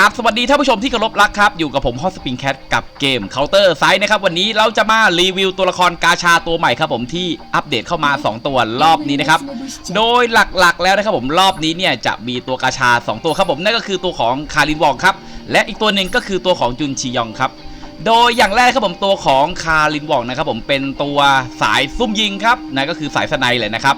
กราบสวัสดีท่านผู้ชมที่เคารพรักครับ อยู่กับผมฮอสปริงแคทกับเกม Counter s i นะครับ วันนี้เราจะมารีวิวตัวละครกาชาตัวใหม่ครับผมที่อัปเดตเข้ามา 2 ตัวรอบนี้นะครับ โดยหลักๆแล้วนะครับผมรอบนี้เนี่ยจะมีตัวกาชา 2 ตัวครับผมนั่นก็คือตัวของคารินวองครับ และอีกตัวหนึ่งก็คือตัวของจุนชียองครับ โดยอย่างแรกครับผมตัวของคารินวองนะครับผมเป็นตัวสายซุ่มยิงครับนะก็คือสายสไนเลยนะครับ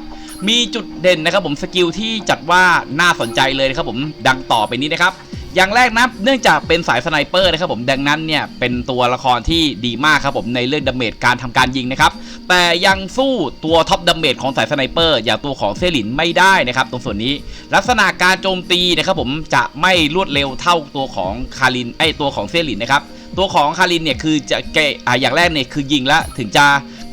มีจุดเด่นนะครับผมสกิลที่จัดว่าน่าสนใจเลยนะครับผมดังต่อไปนี้นะครับ อย่างแรกนะเนื่องจากเป็นสายสไนเปอร์นะครับผมดังนั้นเนี่ยเป็นตัวละครที่ดีมากครับผมในเรื่องดาเมจการทำการยิงนะครับแต่ยังสู้ตัวท็อปดาเมจของสายสไนเปอร์อย่างตัวของเซลินไม่ได้นะครับตรงส่วนนี้ลักษณะการโจมตีนะครับผมจะไม่รวดเร็วเท่าตัวของคารินไอตัวของเซลินนะครับตัวของคารินเนี่ยคือจะเกะอ่าอย่างแรกเนี่ยคือยิงแล้วถึงจะ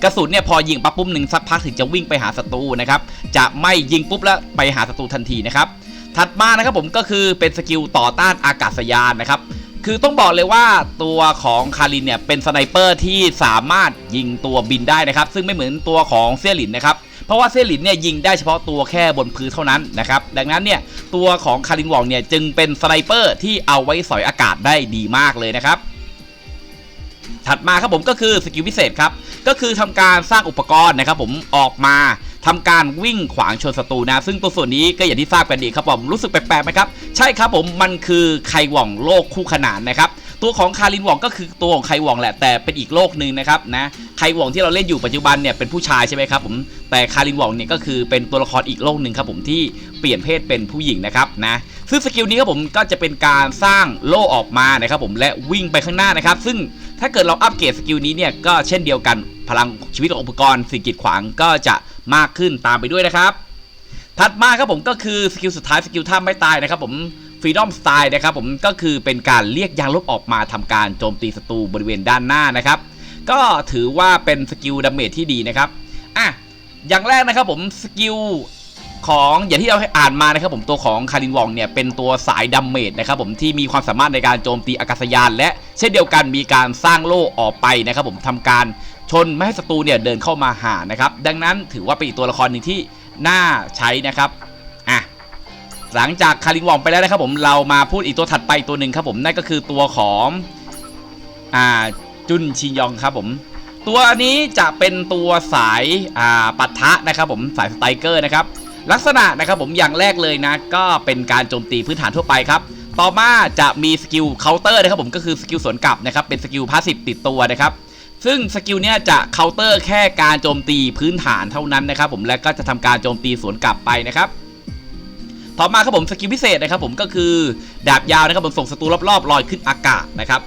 กระสุนเนี่ยพอยิงปั๊บปุ๊บหนึ่งสักพักถึงจะวิ่งไปหาศัตรูนะครับจะไม่ยิงปุ๊บแล้วไปหาศัตรูทันทีนะครับ ถัดมานะครับผมก็คือเป็นสกิลต่อต้านอากาศยานนะครับคือต้องบอกเลยว่าตัวของคารินเนี่ยเป็นสไนเปอร์ที่สามารถยิงตัวบินได้นะครับ ซึ่งไม่เหมือนตัวของเซียหลินนะครับเพราะว่าเซียหลินเนี่ยยิงได้เฉพาะตัวแค่บนพื้นเท่านั้นนะครับดังนั้นเนี่ยตัวของคารินวองเนี่ยจึงเป็นสไนเปอร์ที่เอาไว้สอยอากาศได้ดีมากเลยนะครับถัดมาครับผมก็คือสกิลพิเศษครับก็คือทำการสร้างอุปกรณ์นะครับผมออกมา ทำการวิ่งขวางชนศัตรูนะ ซึ่งตัวส่วนนี้ก็อย่างที่ทราบกันดีครับผมรู้สึกแปลกๆไหมครับ ใช่ครับผมมันคือไคหว่องโลกคู่ขนานนะครับตัวของคารินหว่องก็คือตัวของไคหว่องแหละแต่เป็นอีกโลกหนึ่งนะครับนะไคหว่องที่เราเล่นอยู่ปัจจุบันเนี่ยเป็นผู้ชายใช่ไหมครับผมแต่คารินหว่องเนี่ยก็คือเป็นตัวละครอีกโลกหนึ่งครับผมที่เปลี่ยนเพศเป็นผู้หญิงนะครับนะซึ่งสกิลนี้ครับผมก็จะเป็นการสร้างโล่ออกมานะครับผมและวิ่งไปข้างหน้านะครับ ซึ่งถ้าเกิดเราอัปเกรดสกิลนี้เนี่ยก็เช่นเดียวกัน พลังชีวิตของอุปกรณ์สิ่งกีดขวางก็จะมากขึ้นตามไปด้วยนะครับ ถัดมาครับผมก็คือสกิลสุดท้ายสกิลท่าไม่ตายนะครับผมฟรีดอมสไตล์นะครับผมก็คือเป็นการเรียกยางลบออกมาทำการโจมตีศัตรูบริเวณด้านหน้านะครับ ก็ถือว่าเป็นสกิลดาเมจที่ดีนะครับอะอย่างแรกนะครับผมสกิลของอย่างที่เราอ่านมานะครับผมตัวของคารินวองเนี่ยเป็นตัวสายดาเมจนะครับผมที่มีความสามารถในการโจมตีอากาศยาน และเช่นเดียวกันมีการสร้างโล่ออกไปนะครับผมทำการ ชนไม่ให้ศัตรูเนี่ยเดินเข้ามาหานะครับ ดังนั้นถือว่าเป็นอีกตัวละครหนึ่งที่น่าใช้นะครับอะหลังจากคารินวองไปแล้วนะครับผมเรามาพูดอีกตัวถัดไปตัวหนึ่งครับผมนั่นก็คือตัวของอ่าจุนชิยองครับผมตัวนี้จะเป็นตัวสายอ่าปัทะนะครับผมสายสไตรเกอร์นะครับลักษณะนะครับผมอย่างแรกเลยนะ ก็เป็นการโจมตีพื้นฐานทั่วไปครับ ต่อมาจะมีสกิลเคาน์เตอร์นะครับผมก็คือสกิลสวนกลับนะครับเป็นสกิลพาสซีฟติดตัวนะครับ ซึ่งสกิลเนี้ยจะเคาน์เตอร์แค่การโจมตีพื้นฐานเท่านั้นนะครับผมและก็จะทำการโจมตีสวนกลับไปนะครับต่อมาครับผมสกิลพิเศษนะครับผมก็คือดาบยาวนะครับผมส่งศัตรูรอบๆลอยขึ้นอากาศนะครับ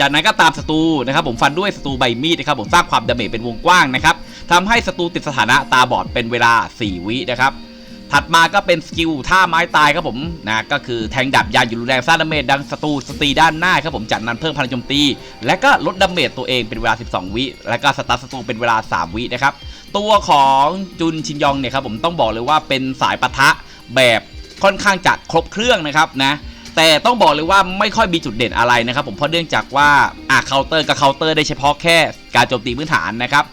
จากนั้นก็ตามศัตรูนะครับผมฟันด้วยศัตรูใบมีดนะครับผมสร้างความดาเมจเป็นวงกว้างนะครับทำให้ศัตรูติดสถานะตาบอดเป็นเวลา 4 วินะครับ ถัดมาก็เป็นสกิลท่าไม้ตายครับผมนะก็คือแทงดาบยาวอยู่รุนแรงสร้างดาเมจดังศัตรูสตรีด้านหน้าครับผมจากนั้นเพิ่มพลังโจมตี และก็ลดดาเมจตัวเองเป็นเวลา 12 วิและก็สตาร์ทศัตรูเป็นเวลา 3 วินะครับตัวของจุนชินยองเนี่ยครับผมต้องบอกเลยว่าเป็นสายปะทะแบบค่อนข้างจะครบเครื่องนะครับนะแต่ต้องบอกเลยว่าไม่ค่อยมีจุดเด่นอะไรนะครับผมเพราะเนื่องจากว่าอะเคาน์เตอร์กับเคาน์เตอร์ได้เฉพาะแค่การโจมตีพื้นฐานนะครับ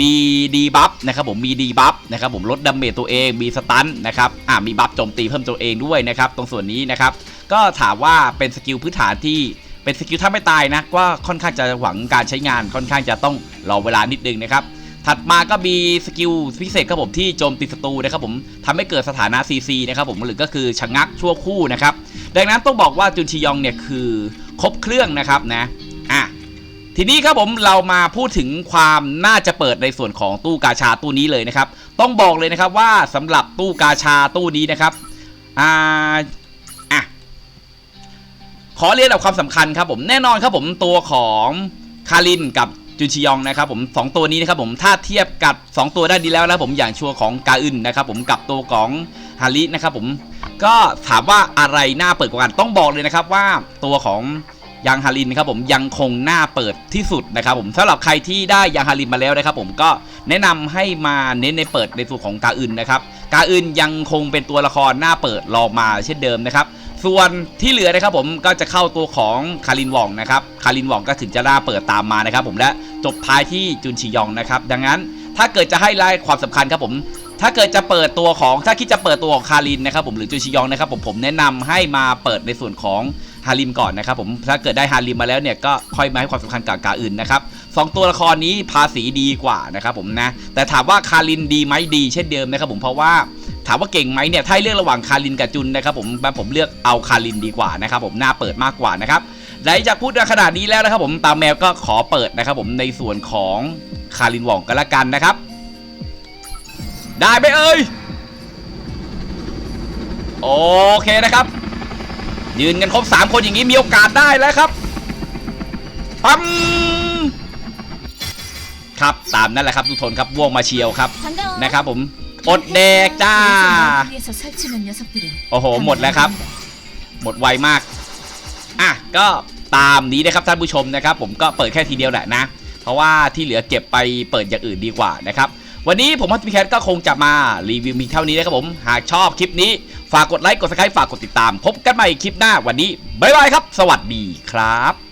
มีดีบัฟนะครับผมมีดีบัฟนะครับผมลดดาเมจตัวเองมีสตันนะครับอะมีบัฟโจมตีเพิ่มตัวเองด้วยนะครับตรงส่วนนี้นะครับก็ถามว่าเป็นสกิลพื้นฐานที่เป็นสกิลถ้าไม่ตายนะก็ค่อนข้างจะหวังการใช้งานค่อนข้างจะต้องรอเวลานิดนึงนะครับถัดมาก็มีสกิลพิเศษครับผมที่โจมตีศัตรูนะครับผมทำให้เกิดสถานะ CC นะครับผมหรือก็คือชะงักชั่วคู่นะครับดังนั้นต้องบอกว่าจุนชิยองเนี่ยคือครบเครื่องนะครับนะ ทีนี้ครับผมเรามาพูดถึงความน่าจะเปิดในส่วนของตู้กาชาตู้นี้เลยนะครับ ต้องบอกเลยนะครับว่าสำหรับตู้กาชาตู้นี้นะครับอ่าอะขอเรียนเอาความสำคัญครับผมแน่นอนครับผมตัวของคารินกับจุนชิยองนะครับผมสองตัวนี้นะครับผมถ้าเทียบกับ 2 ตัวได้ดีแล้วนะผมอย่างชัวร์ของกาอึนนะครับผมกับตัวของฮารินะครับผมก็ถามว่าอะไรน่าเปิดกว่ากันต้องบอกเลยนะครับว่าตัวของ ยังฮารินครับผมยังคงหน่าเปิดที่สุดนะครับผมสำหรับใครที่ได้ยังฮารินมาแล้วนะครับผมก็แนะนำให้มาเน้นในเปิดในส่วนของกาอึนนะครับกาอึนยังคงเป็นตัวละครหน่าเปิดรองมาเช่นเดิมนะครับส่วนที่เหลือนะครับผมก็จะเข้าตัวของคารินวองนะครับคารินวองก็ถึงจะน่าเปิดตามมานะครับผมและจบท้ายที่จุนชิยองนะครับดังนั้นถ้าเกิดจะให้ไล่ความสำคัญครับผม ถ้าเกิดจะเปิดตัวของถ้าคิดจะเปิดตัวของคารินนะครับผมหรือจูชิยองนะครับผมผมแนะนำให้มาเปิดในส่วนของฮาริมก่อนนะครับผมถ้าเกิดได้ฮาริมมาแล้วเนี่ยก็ค่อยมาให้ความสำคัญกับกาอื่นนะครับสองตัวละครนี้ภาษีดีกว่านะครับผมนะแต่ถามว่าคารินดีไหมดี เช่นเดิมนะครับผมเพราะว่าถามว่าเก่งไหมเนี่ยถ้าเลือกระหว่างคารินกับจุนนะครับผมผมเลือกเอาคารินดีกว่านะครับผมน่าเปิดมากกว่านะครับหลังจากพูดมาขนาดนี้แล้วนะครับผมตามแมวก็ขอเปิดนะครับผมในส่วนของคารินหว่องกันละกันนะครับ ได้ไหมเอ้ยโอเคนะครับ ยืนกันครบ 3 คนอย่างนี้มีโอกาสได้แล้วครับปั๊มครับตามนั่นแหละครับทุกทนครับว่วงมาเชียวครับนะครับผมอดแดกจ้า โอ้โห หมดแล้วครับ หมดไวมาก อะ ก็ตามนี้นะครับท่านผู้ชมนะครับ ผมก็เปิดแค่ทีเดียวแหละนะ เพราะว่าที่เหลือเก็บไปเปิดอย่างอื่นดีกว่านะครับ วันนี้ผมพัทพิแคทก็คงจะมารีวิวมีเท่านี้นะครับผม หากชอบคลิปนี้ ฝากกดไลค์ กดซับสไครต์ฝากกดติดตาม พบกันใหม่คลิปหน้าวันนี้ บ๊ายบายครับ สวัสดีครับ